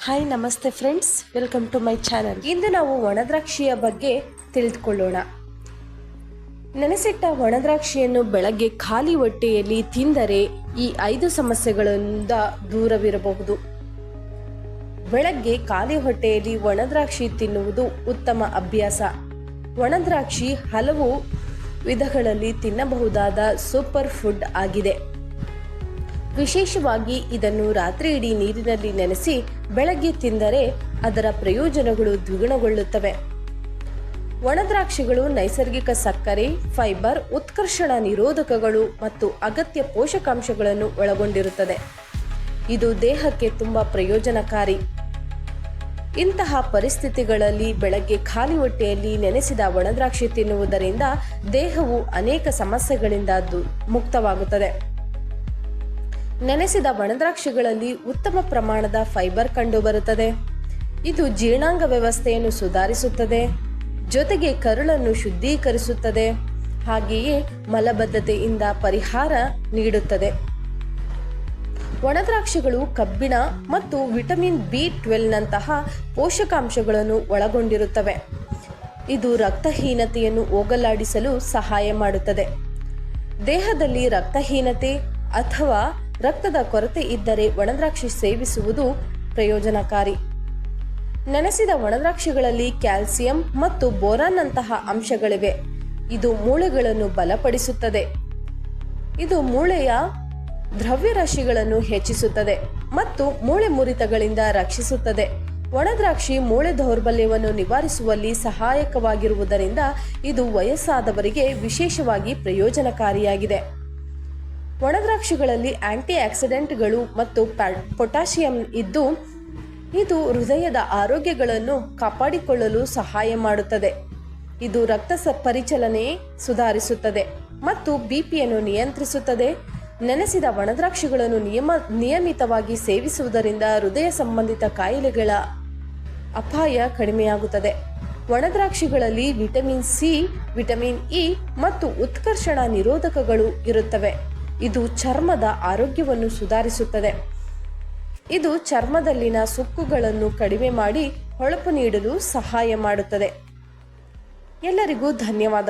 Hi ನಮಸ್ತೆ friends welcome to my channel ಇಂದು ನಾವು ಒಣದ್ರಾಕ್ಷಿಯ ಬಗ್ಗೆ ತಿಳಿದುಕೊಳ್ಳೋಣ. ನೆನೆಸಿಟ್ಟ ಒಣದ್ರಾಕ್ಷಿಯನ್ನು ಬೆಳಗ್ಗೆ ಖಾಲಿ ಹೊಟ್ಟೆಯಲ್ಲಿ ತಿಂದರೆ ಈ ಐದು ಸಮಸ್ಯೆಗಳಿಂದ ದೂರವಿರಬಹುದು. ಬೆಳಗ್ಗೆ ಖಾಲಿ ಹೊಟ್ಟೆಯಲ್ಲಿ ಒಣದ್ರಾಕ್ಷಿ ತಿನ್ನುವುದು ಉತ್ತಮ ಅಭ್ಯಾಸ. ಒಣದ್ರಾಕ್ಷಿ ಹಲವು ವಿಧಗಳಲ್ಲಿ ತಿನ್ನಬಹುದಾದ ಸೂಪರ್ ಫುಡ್ ಆಗಿದೆ. ವಿಶೇಷವಾಗಿ ಇದನ್ನು ರಾತ್ರಿ ಇಡೀ ನೀರಿನಲ್ಲಿ ನೆನೆಸಿ ಬೆಳಗ್ಗೆ ತಿಂದರೆ ಅದರ ಪ್ರಯೋಜನಗಳು ದ್ವಿಗುಣಗೊಳ್ಳುತ್ತವೆ. ಒಣದ್ರಾಕ್ಷಿಗಳು, ನೈಸರ್ಗಿಕ ಸಕ್ಕರೆ, ಫೈಬರ್, ಉತ್ಕರ್ಷಣ ನಿರೋಧಕಗಳು ಮತ್ತು ಅಗತ್ಯ ಪೋಷಕಾಂಶಗಳನ್ನು ಒಳಗೊಂಡಿರುತ್ತದೆ. ಇದು ದೇಹಕ್ಕೆ ತುಂಬ ಪ್ರಯೋಜನಕಾರಿ. ಇಂತಹ ಪರಿಸ್ಥಿತಿಗಳಲ್ಲಿ ಬೆಳಗ್ಗೆ ಖಾಲಿ ಹೊಟ್ಟೆಯಲ್ಲಿ ನೆನೆಸಿದ ಒಣದ್ರಾಕ್ಷಿ ತಿನ್ನುವುದರಿಂದ ದೇಹವು ಅನೇಕ ಸಮಸ್ಯೆಗಳಿಂದ ಮುಕ್ತವಾಗುತ್ತದೆ. ನೆನೆಸಿದ ಒಣದ್ರಾಕ್ಷಿಗಳಲ್ಲಿ ಉತ್ತಮ ಪ್ರಮಾಣದ ಫೈಬರ್ ಕಂಡುಬರುತ್ತದೆ. ಇದು ಜೀರ್ಣಾಂಗ ವ್ಯವಸ್ಥೆಯನ್ನು ಸುಧಾರಿಸುತ್ತದೆ. ಜೊತೆಗೆ ಕರುಳನ್ನು ಶುದ್ಧೀಕರಿಸುತ್ತದೆ. ಹಾಗೆಯೇ ಮಲಬದ್ಧತೆಯಿಂದ ಪರಿಹಾರ ನೀಡುತ್ತದೆ. ಒಣದ್ರಾಕ್ಷಿಗಳು ಕಬ್ಬಿಣ ಮತ್ತು ವಿಟಮಿನ್ ಬಿ ಟ್ವೆಲ್ನಂತಹ ಪೋಷಕಾಂಶಗಳನ್ನು ಒಳಗೊಂಡಿರುತ್ತವೆ. ಇದು ರಕ್ತಹೀನತೆಯನ್ನು ಹೋಗಲಾಡಿಸಲು ಸಹಾಯ ಮಾಡುತ್ತದೆ. ದೇಹದಲ್ಲಿ ರಕ್ತಹೀನತೆ ಅಥವಾ ರಕ್ತದ ಕೊರತೆ ಇದ್ದರೆ ಒಣದ್ರಾಕ್ಷಿ ಸೇವಿಸುವುದು ಪ್ರಯೋಜನಕಾರಿ. ನೆನೆಸಿದ ಒಣದ್ರಾಕ್ಷಿಗಳಲ್ಲಿ ಕ್ಯಾಲ್ಸಿಯಂ ಮತ್ತು ಬೋರಾನ್ನಂತಹ ಅಂಶಗಳಿವೆ. ಇದು ಮೂಳೆಗಳನ್ನು ಬಲಪಡಿಸುತ್ತದೆ. ಇದು ಮೂಳೆಯ ದ್ರವ್ಯರಾಶಿಗಳನ್ನು ಹೆಚ್ಚಿಸುತ್ತದೆ ಮತ್ತು ಮೂಳೆ ಮುರಿತಗಳಿಂದ ರಕ್ಷಿಸುತ್ತದೆ. ಒಣದ್ರಾಕ್ಷಿ ಮೂಳೆ ದೌರ್ಬಲ್ಯವನ್ನು ನಿವಾರಿಸುವಲ್ಲಿ ಸಹಾಯಕವಾಗಿರುವುದರಿಂದ ಇದು ವಯಸ್ಸಾದವರಿಗೆ ವಿಶೇಷವಾಗಿ ಪ್ರಯೋಜನಕಾರಿಯಾಗಿದೆ. ಒಣದ್ರಾಕ್ಷಿಗಳಲ್ಲಿ ಆಂಟಿ ಆಕ್ಸಿಡೆಂಟ್ಗಳು ಮತ್ತು ಪೊಟ್ಯಾಷಿಯಂ ಇದ್ದು, ಇದು ಹೃದಯದ ಆರೋಗ್ಯಗಳನ್ನು ಕಾಪಾಡಿಕೊಳ್ಳಲು ಸಹಾಯ ಮಾಡುತ್ತದೆ. ಇದು ರಕ್ತ ಪರಿಚಲನೆ ಸುಧಾರಿಸುತ್ತದೆ ಮತ್ತು ಬಿಪಿಯನ್ನು ನಿಯಂತ್ರಿಸುತ್ತದೆ. ನೆನೆಸಿದ ಒಣದ್ರಾಕ್ಷಿಗಳನ್ನು ನಿಯಮ, ನಿಯಮಿತವಾಗಿ ಸೇವಿಸುವುದರಿಂದ ಹೃದಯ ಸಂಬಂಧಿತ ಕಾಯಿಲೆಗಳ ಅಪಾಯ ಕಡಿಮೆಯಾಗುತ್ತದೆ. ಒಣದ್ರಾಕ್ಷಿಗಳಲ್ಲಿ ವಿಟಮಿನ್ ಸಿ, ವಿಟಮಿನ್ ಇ ಮತ್ತು ಉತ್ಕರ್ಷಣ ನಿರೋಧಕಗಳು ಇರುತ್ತವೆ. ಇದು ಚರ್ಮದ ಆರೋಗ್ಯವನ್ನು ಸುಧಾರಿಸುತ್ತದೆ. ಇದು ಚರ್ಮದಲ್ಲಿನ ಸುಕ್ಕುಗಳನ್ನು ಕಡಿಮೆ ಮಾಡಿ ಹೊಳಪು ನೀಡಲು ಸಹಾಯ ಮಾಡುತ್ತದೆ. ಎಲ್ಲರಿಗೂ ಧನ್ಯವಾದ.